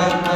안녕.